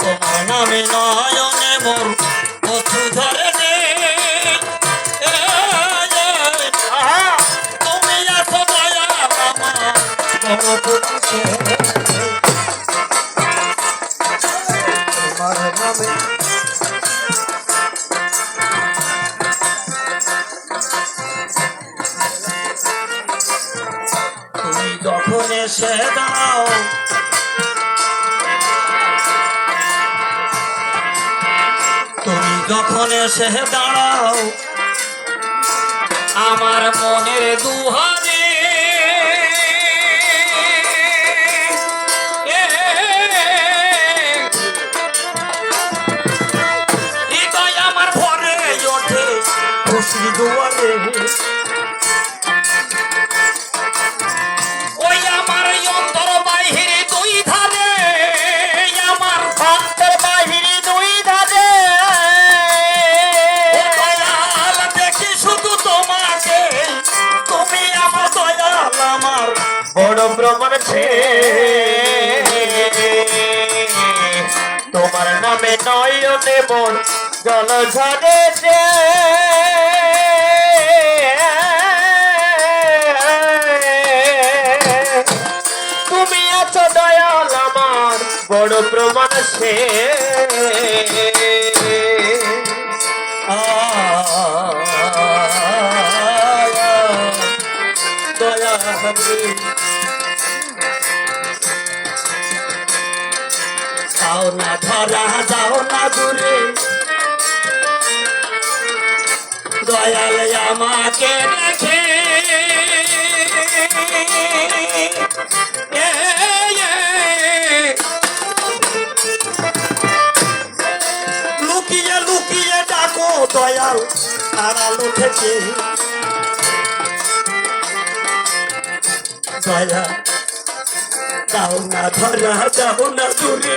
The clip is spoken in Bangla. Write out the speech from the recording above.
তোমার নামে নয়নে মোর বধু ধরে দে তুমি আছো দয়াল আমার যখন এসে দাও? তুমি যখন এসে দাঁড়াও? আমার মনের হৃদয় আমার ভরে ওঠে, খুশি দুয়ারে। অন্তর বাহিরে দুই ধারে দয়াল দেখি শুধু তোমাকে। তুমি আমার দয়াল আমার। বড় প্রমাণ তোমার নামে নয়নে মন জল ঝরে বড় প্রমাণ সে। যাও না ধরা যাও না দূরে দয়াল আমাকে দেখে। দয়াল আড়ালো থেকে দয়া দাও না ধরা দাও না দূরে।